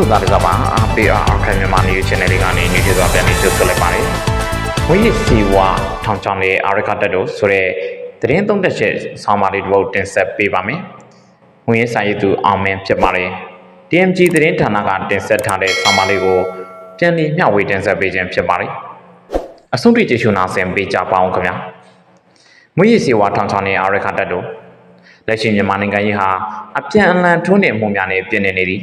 သူသားတွေကပါအားပေးအားအခက်မြန်မာနေ channel လေးကနေနေကြတော့ပြန်ပြီးကြိုဆိုလိုက်ပါတယ်။ဝိရစီဝါထောင်ချောင်းလေးအာရခတက်တို့ဆိုတဲ့သတင်းသုံးသက်ချက်ဆောင်းပါးလေးတစ်ပုဒ်တင်ဆက်ပေးပါမယ်။ဝင်ရေးဆိုင်ရသူအောင်မင်းဖြစ်ပါတယ်။ DMG သတင်းဌာနကတင်ဆက်ထားတဲ့ဆောင်းပါးလေးကိုပြန်လည်မျှဝေတင်ဆက်ပေးခြင်းဖြစ်ပါတယ်။အဆုံးထိကျေးဇူးနာဆင်ပေးကြပါအောင်ခင်ဗျာ။မွေးရစီဝါထောင်ချောင်းလေးအာရခတက်တို့လက်ရှိမြန်မာနိုင်ငံရေးဟာအပြန်အလှန်ထွန်းနေမှုများနဲ့ပြင်နေနေသည်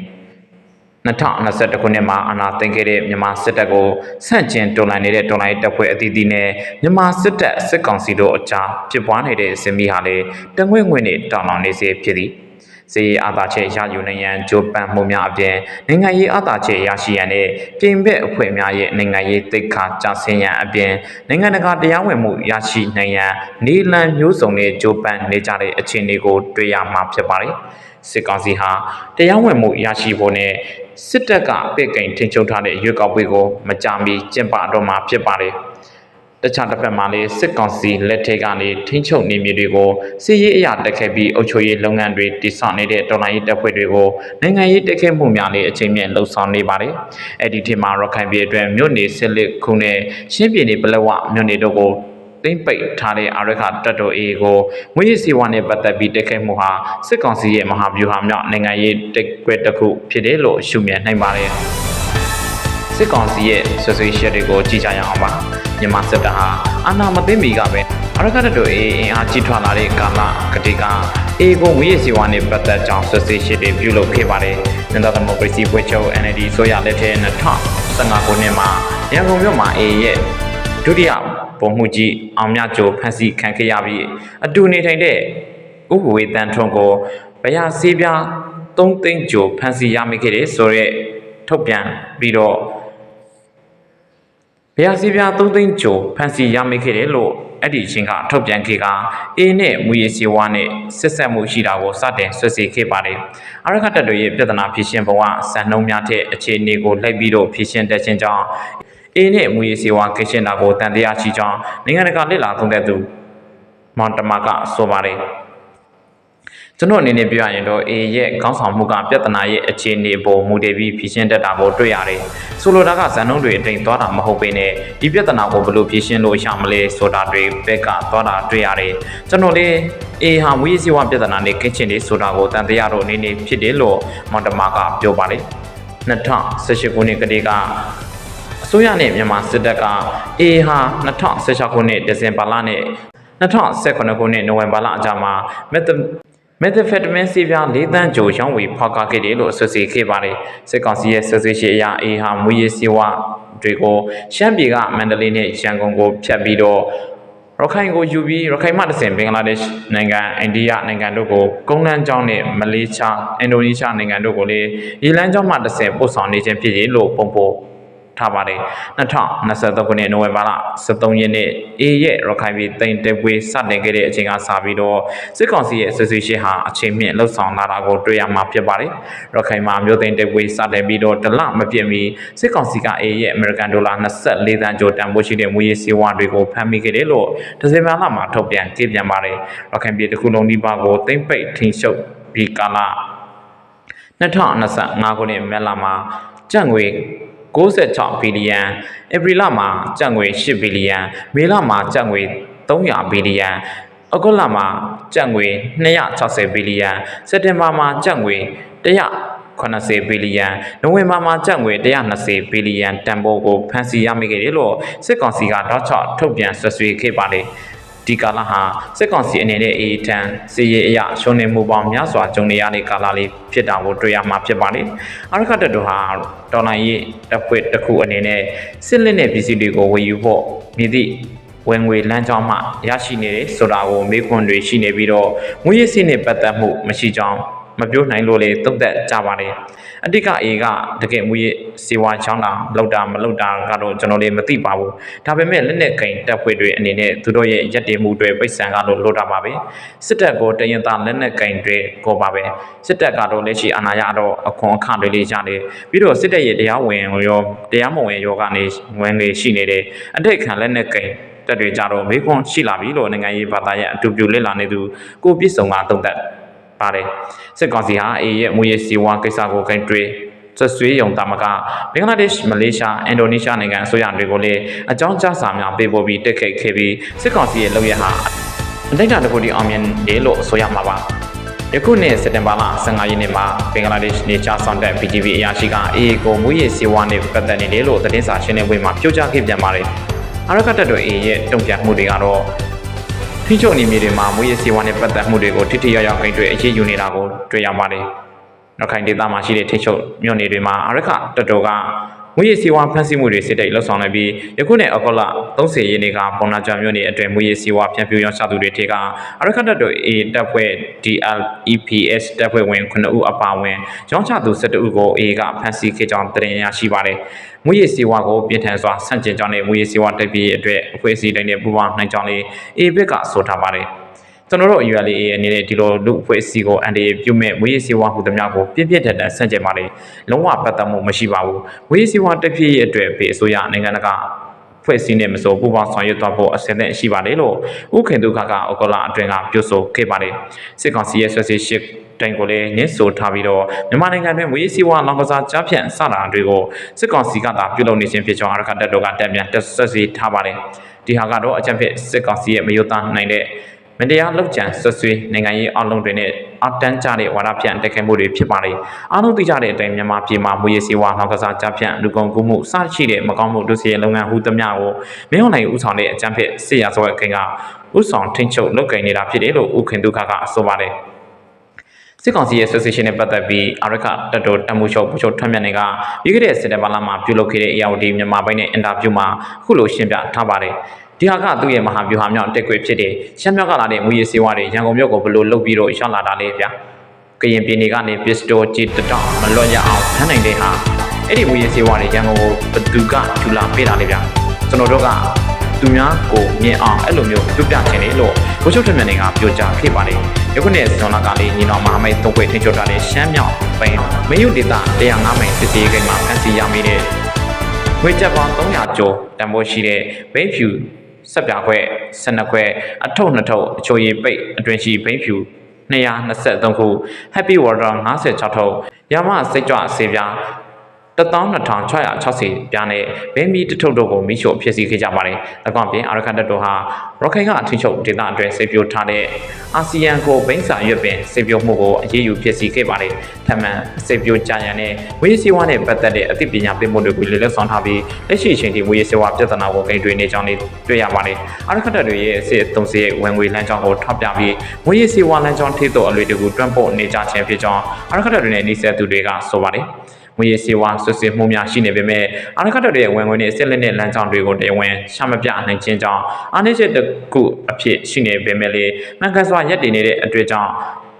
2021ခုနှစ်မှာအာဏာသိမ်းခဲ့တဲ့မြန်မာစစ်တပ်ကိုဆန့်ကျင်တော်လှန်နေတဲ့တော်လှန်ရေးတပ်ဖွဲ့အသီးသီးနဲ့မြန်မာစစ်တပ်စစ်ကောင်စီတို့အကြားဖြစ်ပွားနေတဲ့အစင်မီဟာလည်းတငွေ့ငွေ့နဲ့တောင်းလောင်နေစေဖြစ်သည်စီရေးအာသာချက်ရယူနိုင်ရန်ကြိုးပမ်းမှုများအပြင်နိုင်ငံရေးအာသာချက်ရရှိရန်နဲ့ပြင်ပအဖွဲ့များရဲ့နိုင်ငံရေးတိတ်ခါကြဆင်းရန်အပြင်နိုင်ငံတကာတရားဝင်မှုရရှိနိုင်ရန်နေလန်မျိုးစုံနဲ့ကြိုးပမ်းနေကြတဲ့အခြေအနေကိုတွေ့ရမှာဖြစ်ပါတယ်စစ်ကောင်စီဟာတရားဝင်မှုရရှိဖို့နဲ့ စစ်တပ်ကပြစ်ကိန်ထိန်းချုပ်ထားတဲ့ရွေးကောက်ပွဲကိုမကြမီကျင့်ပတော့မှာဖြစ်ပါတယ်။တခြားတစ်ဖက်မှာလည်းစစ်ကောင်စီလက်ထက်ကနေထိန်းချုပ်နေမြေတွေကိုစီးရေးအရာတက်ခဲ့ပြီးအုပ်ချုပ်ရေးလုပ်ငန်းတွေတည်ဆောက်နေတဲ့တော်လှန်ရေးတပ်ဖွဲ့တွေကိုနိုင်ငံရေးတက်ခဲ့မှုများလည်းအချိန်မြင့်လှုပ်ဆောင်နေပါတယ်။အဲ့ဒီထက်မှာရခိုင်ပြည်အတွက်မြို့နယ်စစ်လက်ခုနဲ့ရှင်းပြည်နယ်ပလက်ဝမြို့နယ်တို့ကို သိမ့်ပိတ်ထားတဲ့အာရခတပ်တော် AA ကိုငွေရည်စီဝါနဲ့ပတ်သက်ပြီးတိုက်ခိုက်မှုဟာစစ်ကောင်စီရဲ့မဟာဗျူဟာမြောက်နိုင်ငံရေးတက်ကွက်တစ်ခုဖြစ်တယ်လို့ရှုမြင်နိုင်ပါတယ်။စစ်ကောင်စီရဲ့ဆွဆွေးရှက်တွေကိုကြည့်ကြရအောင်ပါ။မြန်မာစစ်တပ်ဟာအာဏာမသိမ်းမီကပဲအာရခတပ်တော် AA အင်အားကြီးထွားလာတဲ့ကာလကတိက AA ကိုငွေရည်စီဝါနဲ့ပတ်သက်ကြောင်းဆွဆွေးရှက်တွေပြုလုပ်ခဲ့ပါတယ်။နိုင်ငံတော်ဒီမိုကရေစီဖွဲ့ချုပ် NLD ဆိုရလက်ထက်2015ခုနှစ်မှာရန်ကုန်မြို့မှာ AA ရဲ့ ဒုတိယပုံမှုကြီးအောင်မြကျိုးဖန်စီခံခဲ့ရပြီးအတူနေထိုင်တဲ့ဥပဝေတန်ထွန်းကိုဗရာစေးပြား3သိန်းကျိုးဖန်စီရမိခဲ့တယ်ဆိုရက်ထုတ်ပြန်ပြီးတော့ဗရာစေးပြား3သိန်းကျိုးဖန်စီရမိခဲ့တယ်လို့အဲ့ဒီအချိန်ကထုတ်ပြန်ခဲ့ကအေနဲ့မူရစီဝါနဲ့ဆက်ဆက်မှုရှိတာကိုစတင်ဆွဆွေးခဲ့ပါတယ်အရခတ်တပ်တွေရဲ့ပြဿနာဖြေရှင်းပုံကစံနှုံများတဲ့အခြေအနေကိုလိုက်ပြီးတော့ဖြေရှင်းတတ်ခြင်းကြောင့် A နဲ့မူရေးစေဝါကရှင်တာကိုတန်တရားရှိကြောင်းနိုင်ငံတကာလက်လာသုံးတဲ့သူမောင်တမကဆိုပါတယ်ကျွန်တော်အနေနဲ့ပြောရရင်တော့ A ရဲ့ခေါင်းဆောင်မှုကပြဿနာရဲ့အခြေအနေပေါ်မူတည်ပြီးဖြေရှင်းတတ်တာကိုတွေ့ရတယ်။ဆိုလိုတာကဇန်နုံးတွေအတိမ်သွားတာမဟုတ်ပေနဲ့ဒီပြဿနာကိုဘယ်လိုဖြေရှင်းလို့ရမလဲဆိုတာတွေဘက်ကသွားတာတွေ့ရတယ်။ကျွန်တော်လေ A ဟာမူရေးစေဝါပြဿနာနဲ့ကင်းချင်နေဆိုတာကိုတန်တရားတော့အနေနဲ့ဖြစ်တယ်လို့မောင်တမကပြောပါတယ်။2018ခုနှစ်ကလေးက အစိုးရနဲ့မြန်မာစစ်တပ်က A ဟာ2016ခုနှစ်ဒီဇင်ဘာလနဲ့2018ခုနှစ်နိုဝင်ဘာလအကြားမှာမက်သမက်သဖက်တမင်းစီးပြား၄တန်းကျော်ရောင်းဝယ်ဖောက်ကားခဲ့တယ်လို့အဆိုစီခဲ့ပါတယ်စစ်ကောင်စီရဲ့ဆွဆွေးရှိအရာ A ဟာမူရည်စီဝါတွေကိုရှမ်းပြည်ကမန္တလေးနဲ့ရန်ကုန်ကိုဖြတ်ပြီးတော့ရခိုင်ကိုယူပြီးရခိုင်မှတဆင်ဘင်္ဂလားဒေ့ရှ်နိုင်ငံအိန္ဒိယနိုင်ငံတို့ကိုကုန်းလန်းကျောင်းနဲ့မလေးရှားအင်ဒိုနီးရှားနိုင်ငံတို့ကိုလည်းရေလန်းကျောင်းမှတဆင်ပို့ဆောင်နေခြင်းဖြစ်ရလို့ပုံပေါ် ထားပါတယ်2023ခုနှစ်နိုဝင်ဘာလ23ရက်နေ့ A ရဲ့ရခိုင်ပြည်တိမ်တက်ပွဲစတင်ခဲ့တဲ့အချိန်ကစပြီးတော့စစ်ကောင်စီရဲ့ဆွေးနွေးရှင်းဟာအချိန်မြင့်လှုပ်ဆောင်လာတာကိုတွေ့ရမှာဖြစ်ပါတယ်ရခိုင်မှာမြို့သိမ်းတက်ပွဲစတင်ပြီးတော့တလမပြည့်မီစစ်ကောင်စီက A ရဲ့ American Dollar 24တန်ကျော်တန်ဖိုးရှိတဲ့ငွေရေးစီးပွားတွေကိုဖမ်းမိခဲ့တယ်လို့ဒီဇင်ဘာလမှာထုတ်ပြန်ကြေပြန်ပါတယ်ရခိုင်ပြည်တစ်ခုလုံးဒီပါကိုတိမ့်ပိတ်ထိန်ရှုပ်ပြီးကာလ2025ခုနှစ်မက်လာမှာကျပ်ငွေ 96ဘီလီယံဧပြီလမှာကျပ်ငွေ8ဘီလီယံမေလမှာကျပ်ငွေ300ဘီလီယံဩဂုတ်လမှာကျပ်ငွေ260ဘီလီယံစက်တင်ဘာမှာကျပ်ငွေ180ဘီလီယံနိုဝင်ဘာမှာကျပ်ငွေ120ဘီလီယံတန်ဖိုးကိုဖန်စီရမိခဲ့တယ်လို့စစ်ကောင်စီကတောက်ချောက်ထုတ်ပြန်ဆွဆွေးခဲ့ပါတယ် ဒီကာလဟာစစ်ကောင်စီအနေနဲ့အေးတန်းစီရေးအရာရှုံးနေမှုပေါင်းများစွာကြုံနေရတဲ့ကာလလေးဖြစ်တာကိုတွေ့ရမှာဖြစ်ပါတယ်။အရခတ်တပ်တော်ဟာတော်လိုင်းရေးတပ်ဖွဲ့တစ်ခုအနေနဲ့စစ်လက်နဲ့ပြည်စီတွေကိုဝယ်ယူဖို့မြည်သည့်ဝင်ငွေလမ်းကြောင်းမှရရှိနေတယ်ဆိုတာကိုမေးခွန်းတွေရှိနေပြီးတော့ငွေရည်စည်းနဲ့ပတ်သက်မှုမရှိကြောင်းမပြောနိုင်လို့လေတုတ်သက်ကြပါတယ် အတိကအေကတကယ်မူရစေဝါချောင်းတာလောက်တာမလောက်တာကတော့ကျွန်တော်လည်းမသိပါဘူးဒါပေမဲ့လက်နက်ကင်တပ်ဖွဲ့တွေအနေနဲ့သူတို့ရဲ့ရက်တည်မှုတွေပိတ်ဆန်ကတော့လိုတာပါပဲစစ်တပ်ကိုတရင်သားလက်နက်ကင်တွေကိုပါပဲစစ်တပ်ကတော့လက်ရှိအာဏာရတော့အခွန်အခတွေလေးရတယ်ပြီးတော့စစ်တပ်ရဲ့တရားဝင်ရောတရားမဝင်ရောကနေဝင်လေရှိနေတယ်အတိတ်ခံလက်နက်ကင်တက်တွေကြတော့မေးခွန်းရှိလာပြီလို့နိုင်ငံရေးဘာသာရဲ့အတူတူလက်လာနေသူကိုပြစ်စုံကတုံ့တက် ပါတယ်စစ်ကောင်စီဟာအေရဲ့မူရစီဝါကိစ္စကိုကင်တွေဆက်ဆွေးရုံတာမကဘင်္ဂလားဒေ့ရှ်မလေးရှားအင်ဒိုနီးရှားနိုင်ငံအစိုးရတွေကိုလည်းအကြောင်းကြားစာများပေးပို့ပြီးတက်ခိတ်ခဲ့ပြီးစစ်ကောင်စီရဲ့လုပ်ရဟာအတိုင်းအတာတစ်ခုတည်းအောင်မြင်တယ်လို့ဆိုရမှာပါယခုနှစ်စက်တင်ဘာလ15ရက်နေ့မှာဘင်္ဂလားဒေ့ရှ်နေချာဆောင်တဲ့ BGB အရာရှိကအေအေကိုမူရည်စီဝါနဲ့ပတ်သက်နေတယ်လို့သတင်းစာရှင်းလင်းပွဲမှာပြောကြားခဲ့ပြန်ပါတယ်အရကတ်တပ်တို့အေအေရဲ့တုံ့ပြန်မှုတွေကတော့ ထိချုပ်အနေမြေတွေမှာမွေးရစီဝါနဲ့ပတ်သက်မှုတွေကိုထိထိရောက်ရောက်ဂိမ်းတွေအခြေယူနေတာကိုတွေ့ရပါတယ်။နောက်ခိုင်ဒေသမှာရှိတဲ့ထိချုပ်မြို့နယ်တွေမှာအရခတတော်က မွေးရစီဝါဖမ်းဆီးမှုတွေစစ်တိုက်လှုပ်ဆောင်နေပြီးယခုနှစ်အောက်တိုဘာ30ရက်နေ့ကပုံနာကြမြို့နယ်အတွင်းမွေးရစီဝါဖျန်ပြူရောင်းချသူတွေထေကအရခတတော် A တပ်ဖွဲ့ DLEPS တပ်ဖွဲ့ဝင်9ဦးအပါအဝင်ရောင်းချသူ12ဦးကို A ကဖမ်းဆီးခဲ့ကြောင်းသတင်းရရှိပါတယ်။မွေးရစီဝါကိုပြင်ထန်စွာဆန့်ကျင်ကြောင်းနဲ့မွေးရစီဝါတိုက်ပြေးအတွက်အဖွဲ့အစည်းတိုင်းနဲ့ပူးပေါင်းနိုင်ကြောင်းလေး A ဘက်ကဆိုထားပါတယ်။ ကျွန်တော်တို့ ULA အနေနဲ့ဒီလိုလူအဖွဲ့အစည်းကိုအန်ဒီပြုမဲ့မွေးရစီဝါဟူသမျှကိုပြည့်ပြည့်ထန်ထန်ဆန့်ကျင်ပါလေလုံးဝပတ်သက်မှုမရှိပါဘူးမွေးရစီဝါတစ်ပြည့်ရဲ့အတွက်ဖေအစိုးရနိုင်ငံတကာဖွဲ့စည်းနေမစိုးပူပေါင်းဆောင်ရွက်သွားဖို့အဆင်သင့်ရှိပါတယ်လို့ဥခင်ဒုက္ခကဩကလအတွင်ကပြောဆိုခဲ့ပါတယ်စစ်ကောင်စီရဲ့ဆွေးစီရှိတိုင်ကိုလည်းညှစ်ဆိုထားပြီးတော့မြန်မာနိုင်ငံတွင်မွေးစီဝါလောင်ကစားကြားဖြန့်စတာတွေကိုစစ်ကောင်စီကသာပြုလုပ်နေခြင်းဖြစ်ကြောင်းအရခတ်တပ်တော်ကတက်ပြန်တက်ဆက်စီထားပါတယ်ဒီဟာကတော့အကြံဖြစ်စစ်ကောင်စီရဲ့မယုံသားနိုင်တဲ့ မတရားလောက်ကျန်ဆွဆွေးနိုင်ငံရေးအလုံးတွေနဲ့အတန်းကြတဲ့ဝါဒဖြန့်တက်ခဲမှုတွေဖြစ်ပါလေအားလုံးသိကြတဲ့အတိုင်းမြန်မာပြည်မှာမူရစီဝါနောက်ကစားကြဖြန့်လူကုန်ကူးမှုစရှိတဲ့မကောင်းမှုဒုစရိုက်လုပ်ငန်းဟူသမျှကိုမင်းအောင်နိုင်ဦးဆောင်တဲ့အကြံဖက်စစ်ရာဇဝတ်ခင်ကဥဆောင်ထိန်ချုပ်လုပ်ကိုင်နေတာဖြစ်တယ်လို့ဥခင်ဒုက္ခကဆိုပါတယ်စစ်ကောင်စီရဲ့ association နဲ့ပတ်သက်ပြီးအာရခတတော်တမှုချုပ်ပူချုပ်ထွန်းမြတ်နေကပြီးခဲ့တဲ့စက်တင်ဘာလမှာပြုလုပ်ခဲ့တဲ့ ARD မြန်မာပိုင်းနဲ့အင်တာဗျူးမှာအခုလိုရှင်းပြထားပါတယ် ဒီဟာကသူ့ရဲ့မဟာဗျူဟာမြောက်တက်ခွေဖြစ်တဲ့ရှမ်းမြောက်ကလာတဲ့မူရည်စေဝါတွေရန်ကုန်မြို့ကိုဘယ်လိုလုပ်ပြီးတော့ရောက်လာတာလဲဗျာကရင်ပြည်နယ်ကနေပစ္စတိုဂျီတတောင်မလွတ်ရအောင်ဖမ်းနိုင်တဲ့ဟာအဲ့ဒီမူရည်စေဝါတွေရန်ကုန်ကိုဘသူကထူလာပေးတာလဲဗျာကျွန်တော်တို့ကသူများကိုမြင်အောင်အဲ့လိုမျိုးပြုပြခြင်းလေလို့ဘုချုပ်ထမြနေကပြောကြားခဲ့ပါတယ်ယခုနှစ်ဇွန်လကလေးညီတော်မဟာမိတ်သုံးဖွဲ့ထင်ချုပ်ထားတဲ့ရှမ်းမြောက်ပိုင်းမင်းရုပ်ဒေသ105မိုင်စစ်သေးကိန်းမှာဖမ်းဆီးရမိတဲ့ငွေကျပ်ပေါင်း300ကျော်တန်ဖိုးရှိတဲ့ဘိန်းဖြူ ဆက်ပြခွဲ12ခွဲအထုပ်နှစ်ထုပ်အချိုရည်ပိတ်အတွင်ရှိဘိန်းဖြူ223ခု Happy Water 56ထုပ်ရမစိတ်ကြွဆေးပြား 12660ပြားနဲ့ဘင်းမီတထုပ်တို့ကိုမိရှို့ဖျက်ဆီးခဲ့ကြပါတယ်။၎င်းပြင်အာရခတ်တပ်တို့ဟာရော့ခိုင်ကအထင်ချုပ်ဒေသအတွင်းစေပြိုထားတဲ့အာဆီယံကိုဘိန်းစာရွက်ပင်စေပြိုမှုကိုအရေးယူဖျက်ဆီးခဲ့ပါတယ်။ထပ်မံစေပြိုကြရန်နဲ့ဝေးစီဝါနဲ့ပတ်သက်တဲ့အသိပညာပေးမှုတွေကိုလည်းလက်ဆောင်ထားပြီးလက်ရှိအချိန်ထိဝေးစီဝါပြဿနာကိုဂိမ်းတွေနေကြောင်းလေးတွေ့ရပါတယ်။အာရခတ်တပ်တွေရဲ့အစစ်အုံစရိတ်ဝင်ငွေလမ်းကြောင်းကိုထောက်ပြပြီးဝေးစီဝါလမ်းကြောင်းထိတော့အလွေတကူတွန့်ပို့နေကြခြင်းဖြစ်ကြောင်းအာရခတ်တပ်တွေနဲ့နှိစက်သူတွေကဆိုပါတယ်။ ငွေရစီဝါဆွဆွမှုများရှိနေပေမဲ့အာရခတ်တော်ရဲ့ဝင်ငွေနဲ့စစ်လက်နဲ့လမ်းကြောင်းတွေကိုတရားဝင်ရှာမပြနိုင်ခြင်းကြောင့်အာဏာချက်တစ်ခုအဖြစ်ရှိနေပေမဲ့လေမှန်ကန်စွာရက်တည်နေတဲ့အတွေ့အကြုံ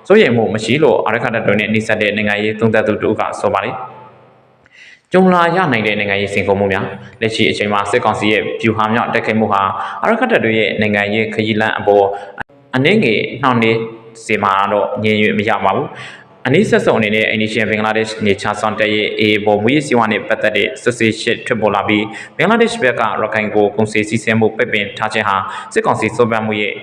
စိုးရိမ်မှုမရှိလို့အာရခတ်တော်နဲ့နှိစက်တဲ့နိုင်ငံရေးသုံးသပ်သူတို့ကဆိုပါတယ်ကြုံလာရနိုင်တဲ့နိုင်ငံရေးစင်ကုန်မှုများလက်ရှိအချိန်မှာစစ်ကောင်စီရဲ့ဗျူဟာမြောက်တက်ခဲ့မှုဟာအရခတ်တပ်တွေရဲ့နိုင်ငံရေးခရီးလမ်းအပေါ်အနှင်းငယ်နှောင့်နှေးစေမှာတော့ညင်ရွေမရပါဘူး အနည်းဆက်စုံအနေနဲ့အိန္ဒိယဘင်္ဂလားဒေ့ရှ်နေချာဆောင်တက်ရဲ့အေဘော်မွေးစီဝါနဲ့ပတ်သက်တဲ့စစ်ဆေးရှစ်ထွက်ပေါ်လာပြီးဘင်္ဂလားဒေ့ရှ်ဘက်ကရခိုင်ကိုကုန်စည်စီးဆင်းမှုပိတ်ပင်ထားခြင်းဟာစစ်ကောင်စီစိုးပန်းမှုရဲ့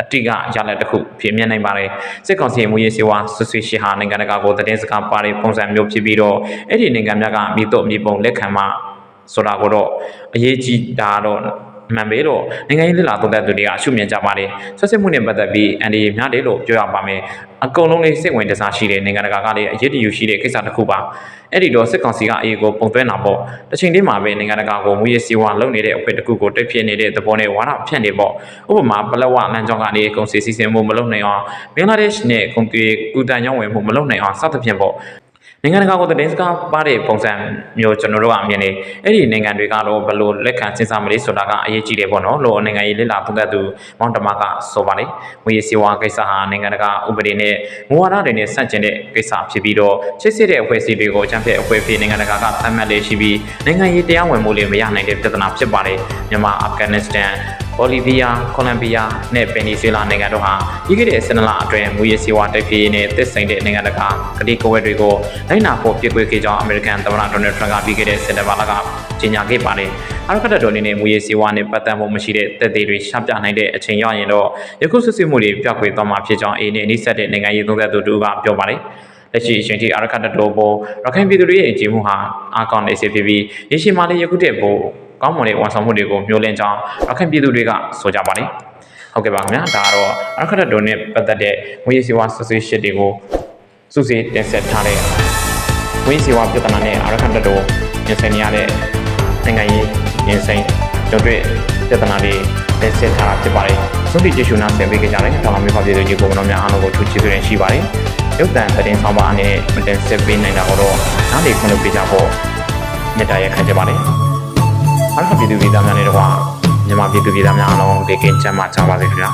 အတိကရလက်တစ်ခုဖြစ်မြင်နိုင်ပါတယ်စစ်ကောင်စီမူရေးစီဝါဆွဆွရှိဟာနိုင်ငံတကာကိုသတင်းစကားပါတဲ့ပုံစံမျိုးဖြစ်ပြီးတော့အဲ့ဒီနိုင်ငံများကမြေတော့မြေပုံလက်ခံမှဆိုတာကိုတော့အရေးကြီးတာတော့ မှန်ပေလို့နိုင်ငံရေးလက်လာသုံးသပ်သူတွေကရှုမြင်ကြပါတယ်ဆွဆွမှုနဲ့ပတ်သက်ပြီးအန်ဒီများတယ်လို့ပြောရပါမယ်အကုန်လုံးလေးစိတ်ဝင်တစားရှိတဲ့နိုင်ငံတကာကလည်းအရေးတယူရှိတဲ့ကိစ္စတစ်ခုပါအဲ့ဒီတော့စစ်ကောင်စီကအေးကိုပုံသွဲနာပေါ့တစ်ချိန်တည်းမှာပဲနိုင်ငံတကာကိုမူရစီဝါလုပ်နေတဲ့အဖွဲ့တစ်ခုကိုတိတ်ဖြစ်နေတဲ့သဘောနဲ့ဝါဒဖြန့်နေပေါ့ဥပမာပလက်ဝလမ်းကြောင်းကနေကုန်စည်စီစဉ်မှုမလုပ်နိုင်အောင်ဘင်္ဂလားဒေ့ရှ်နဲ့ကုန်သွယ်ကူတန်ရောင်းဝယ်မှုမလုပ်နိုင်အောင်စသဖြင့်ပေါ့ နိုင်ငံတကာကိုသတင်းစကားပါတဲ့ပုံစံမျိုးကျွန်တော်တို့ကအမြင်နေအဲ့ဒီနိုင်ငံတွေကတော့ဘယ်လိုလက်ခံစဉ်းစားမလဲဆိုတာကအရေးကြီးတယ်ပေါ့နော်လို့နိုင်ငံရေးလက်လာသုံးသပ်သူမောင်တမကဆိုပါလေငွေစီဝါကိစ္စဟာနိုင်ငံတကာဥပဒေနဲ့မူဝါဒတွေနဲ့ဆန့်ကျင်တဲ့ကိစ္စဖြစ်ပြီးတော့ချစ်စစ်တဲ့အဖွဲ့အစည်းတွေကိုအကြမ်းဖက်အဖွဲ့အဖြစ်နိုင်ငံတကာကသတ်မှတ်လေးရှိပြီးနိုင်ငံရေးတရားဝင်မှုလေးမရနိုင်တဲ့ပြဿနာဖြစ်ပါတယ်မြန်မာအာဖဂန်နစ္စတန် ဘော်လီဗီးယားကိုလံဘီယာနဲ့ပင်နီဆွေလာနိုင်ငံတို့ဟာပြီးခဲ့တဲ့ဆယ်နှစ်လအတွင်းမူရစီဝါတိုက်ပြေးနဲ့တစ်ဆိုင်တဲ့နိုင်ငံတကာကတိကဝတ်တွေကိုလိုက်နာဖို့ပြည့်ကွေခဲ့ကြောင်းအမေရိကန်သမ္မတဒေါ်နယ်ထရန့်ကပြီးခဲ့တဲ့စက်တင်ဘာလကကြေညာခဲ့ပါတယ်။အရကတတော်အနေနဲ့မူရစီဝါနဲ့ပတ်သက်မှုမရှိတဲ့တက်သေးတွေရှာပြနိုင်တဲ့အချိန်ရောက်ရင်တော့ယခုဆွဆွမှုတွေပြောက်ကွေသွားမှာဖြစ်ကြောင်းအေးနဲ့နှိစက်တဲ့နိုင်ငံရေးသုံးသပ်သူတို့ကပြောပါတယ်။လက်ရှိအချိန်ထိအာရခတ်တပ်တော်ပေါ်ရခိုင်ပြည်သူတွေရဲ့အကြည်မှုဟာအာကောင်းနေစေဖြစ်ပြီးရရှိမှလည်းယခုတည်းပေါ် ကောင်းမွန်တဲ့ဝန်ဆောင်မှုတွေကိုမျှော်လင့်ကြောင်းရခိုင်ပြည်သူတွေကဆိုကြပါတယ်ဟုတ်ကဲ့ပါခင်ဗျာဒါကတော့အာရခတ်တပ်တော်နဲ့ပတ်သက်တဲ့ငွေစီဝါဆွဆွေးရှစ်တွေကိုစုစည်းတင်ဆက်ထားတဲ့ငွေစီဝါပြဿနာနဲ့အာရခတ်တပ်တော်ပြင်ဆင်နေရတဲ့နိုင်ငံရေးပြင်ဆင်ကြုံတွေ့ပြဿနာတွေတင်ဆက်ထားတာဖြစ်ပါတယ်သုတိကျေရှုနာဆင်ပေးကြတဲ့တောင်မျိုးပါပြည်သူကြီးကိုမတော်များအားလုံးကိုထူးချီးစွာရှိပါတယ်ရုပ်တံသတင်းဆောင်ပါအနေနဲ့မတင်ဆက်ပေးနိုင်တာတော့နားလေခွင့်လုပ်ပေးကြဖို့မေတ္တာရက်ခံကြပါတယ် အားလုံးပြည်သူပြည်သားများနဲ့တော့မြန်မာပြည်သူပြည်သားများအားလုံးဒီကင်းချမ်းသာကြပါစေခင်ဗျာ